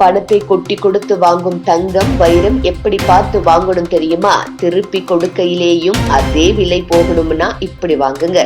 பணத்தை கொட்டி கொடுத்து வாங்கும் தங்கம் வைரம் எப்படி பார்த்து வாங்கணும் தெரியுமா? திருப்பி கொடுக்கையிலேயும் அதே விலை போகணும்னா இப்படி வாங்குங்க.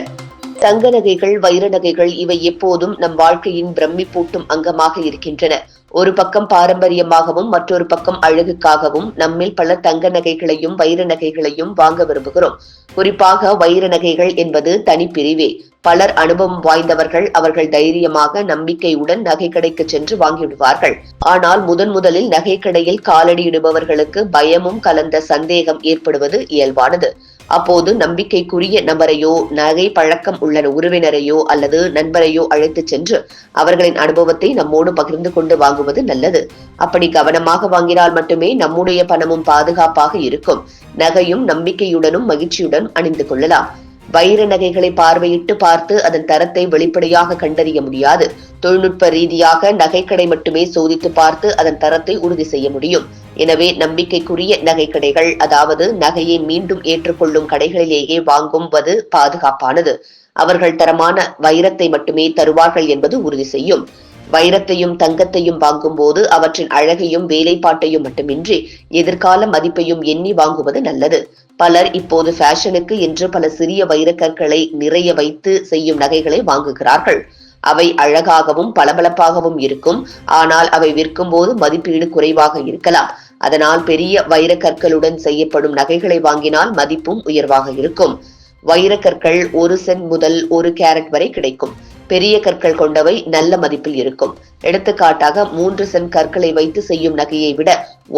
தங்க நகைகள் வைர நகைகள் இவை எப்போதும் நம் வாழ்க்கையின் பிரமிப்பூட்டும் அங்கமாக இருக்கின்றன. ஒரு பக்கம் பாரம்பரியமாகவும் மற்றொரு பக்கம் அழகுக்காகவும் நம்மில் பல தங்க நகைகளையும் வைர நகைகளையும் வாங்க விரும்புகிறோம். குறிப்பாக வைர நகைகள் என்பது தனிப்பிரிவே பலர் அனுபவம் வாய்ந்தவர்கள் அவர்கள் தைரியமாக நம்பிக்கையுடன் நகை கடைக்கு சென்று வாங்கிவிடுவார்கள். ஆனால் முதன் முதலில் நகை கடையில் காலடியிடுபவர்களுக்கு பயமும் கலந்த சந்தேகம் ஏற்படுவது இயல்பானது. அப்போது நம்பிக்கைக்குரிய நபரையோ நகை பழக்கம் உள்ள உறவினரையோ அல்லது நண்பரையோ அழைத்து சென்று அவர்களின் அனுபவத்தை நம்மோடு பகிர்ந்து கொண்டு வாங்குவது நல்லது. அப்படி கவனமாக வாங்கினால் மட்டுமே நம்முடைய பணமும் பாதுகாப்பாக இருக்கும். நகையும் நம்பிக்கையுடனும் மகிழ்ச்சியுடன் அணிந்து கொள்ளலாம். வைர நகைகளை பார்வையிட்டு பார்த்து அதன் தரத்தை வெளிப்படையாக கண்டறிய முடியாது. தொழில்நுட்ப ரீதியாக நகைக்கடை மட்டுமே சோதித்து பார்த்து அதன் தரத்தை உறுதி செய்ய முடியும். எனவே நம்பிக்கைக்குரிய நகைக்கடைகள் அதாவது நகையை மீண்டும் ஏற்றுக்கொள்ளும் கடைகளிலேயே வாங்குவது பாதுகாப்பானது. அவர்கள் தரமான வைரத்தை மட்டுமே தருவார்கள் என்பது உறுதி செய்யும். வைரத்தையும் தங்கத்தையும் வாங்கும்போது அவற்றின் அழகையும் வேலைப்பாட்டையும் மட்டுமின்றி எதிர்கால மதிப்பையும் எண்ணி வாங்குவது நல்லது. பலர் இப்போது ஃபேஷனுக்கு என்று பல சிறிய வைரக்கற்களை நிறைய வைத்து செய்யும் நகைகளை வாங்குகிறார்கள். அவை அழகாகவும் பளபளப்பாகவும் இருக்கும். ஆனால் அவை விற்கும் போது மதிப்பீடு குறைவாக இருக்கலாம். அதனால் பெரிய வைரக்கற்களுடன் செய்யப்படும் நகைகளை வாங்கினால் மதிப்பும் உயர்வாக இருக்கும். வைரக்கற்கள் ஒரு சென்ட் முதல் ஒரு கேரட் வரை கிடைக்கும். பெரிய கற்கள் கொண்டவை நல்ல மதிப்பில் இருக்கும். எடுத்துக்காட்டாக மூன்று சென் கற்களை வைத்து செய்யும் நகையை விட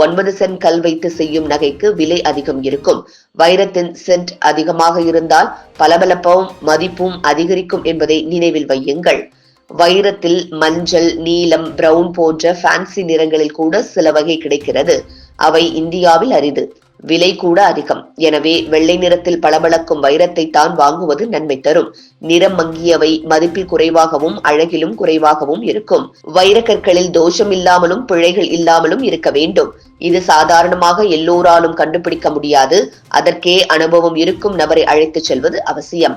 ஒன்பது சென்ட் கல் வைத்து செய்யும் நகைக்கு விலை அதிகம் இருக்கும். வைரத்தின் சென்ட் அதிகமாக இருந்தால் பளபளப்பும் மதிப்பும் அதிகரிக்கும் என்பதை நினைவில் வையுங்கள். வைரத்தில் மஞ்சள் நீலம் பிரவுன் போன்ற ஃபேன்சி நிறங்களில் கூட சில வகை கிடைக்கிறது. அவை இந்தியாவில் அரிது. விலை கூட அதிகம். எனவே வெள்ளை நிறத்தில் பளபளக்கும் வைரத்தை தான் வாங்குவது நன்மை தரும். நிறம் மங்கியவை மதிப்பில் குறைவாகவும் அழகிலும் குறைவாகவும் இருக்கும். வைரக்கற்களில் தோஷம் இல்லாமலும் பிழைகள் இல்லாமலும் இருக்க வேண்டும். இது சாதாரணமாக எல்லோராலும் கண்டுபிடிக்க முடியாது. அதற்கே அனுபவம் இருக்கும் நபரை அழைத்துச் செல்வது அவசியம்.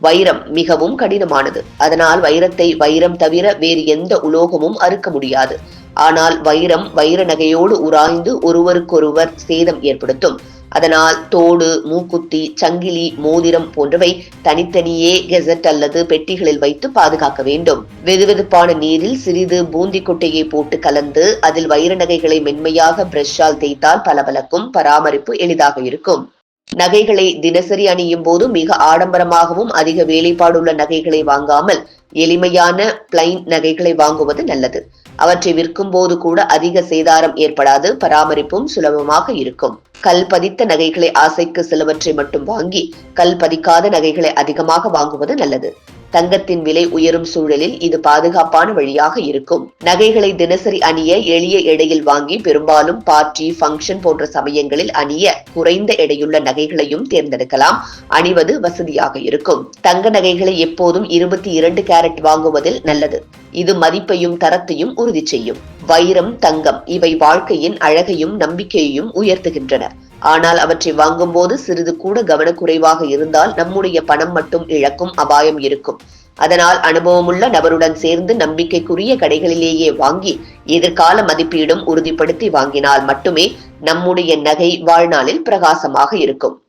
வைரம் மிகவும் கடினமானது. அதனால் வைரத்தை வைரம் தவிர வேறு எந்த உலோகமும் அறுக்க முடியாது. ஆனால் வைரம் வைர நகையோடு உராய்ந்து ஒருவருக்கொருவர் சேதம் ஏற்படுத்தும். அதனால் தோடு மூக்குத்தி சங்கிலி மோதிரம் போன்றவை தனித்தனியே கெசட் அல்லது பெட்டிகளில் வைத்து பாதுகாக்க வேண்டும். வெதுவெதுப்பான நீரில் சிறிது பூந்தி கொட்டையை போட்டு கலந்து அதில் வைர நகைகளை மென்மையாக பிரஷால் தேய்த்தால் பளபளக்கும் பராமரிப்பு எளிதாக இருக்கும். நகைகளை தினசரி அணியும் போது மிக ஆடம்பரமாகவும் அதிக வேலைப்பாடுள்ள நகைகளை வாங்காமல் எளிமையான பிளைன் நகைகளை வாங்குவது நல்லது. அவற்றை விற்கும் போது கூட அதிக சேதாரம் ஏற்படாது பராமரிப்பும் சுலபமாக இருக்கும். கல் பதித்த நகைகளை ஆசைக்கு சிலவற்றை மட்டும் வாங்கி கல் பதிக்காத நகைகளை அதிகமாக வாங்குவது நல்லது. தங்கத்தின் விலை உயரும் சூழலில் இது பாதுகாப்பான வழியாக இருக்கும். நகைகளை தினசரி அணிய எளிய எடையில் வாங்கி பெரும்பாலும் பார்ட்டி ஃபங்க்ஷன் போன்ற சமயங்களில் அணிய குறைந்த எடையுள்ள நகைகளையும் தேர்ந்தெடுக்கலாம். அணிவது வசதியாக இருக்கும். தங்க நகைகளை எப்போதும் இருபத்தி இரண்டு கேரட் வாங்குவதில் நல்லது. இது மதிப்பையும் தரத்தையும் உறுதி செய்யும். வைரம் தங்கம் இவை வாழ்க்கையின் அழகையும் நம்பிக்கையையும் உயர்த்துகின்றன. ஆனால் அவற்றை வாங்கும்போது சிறிது கூட கவனக்குறைவாக இருந்தால் நம்முடைய பணம் மட்டும் இழக்கும் அபாயம் இருக்கும். அதனால் அனுபவமுள்ள நபருடன் சேர்ந்து நம்பிக்கைக்குரிய கடைகளிலேயே வாங்கி எதிர்கால மதிப்பீடும் உறுதிப்படுத்தி வாங்கினால் மட்டுமே நம்முடைய நகை வாழ்நாளில் பிரகாசமாக இருக்கும்.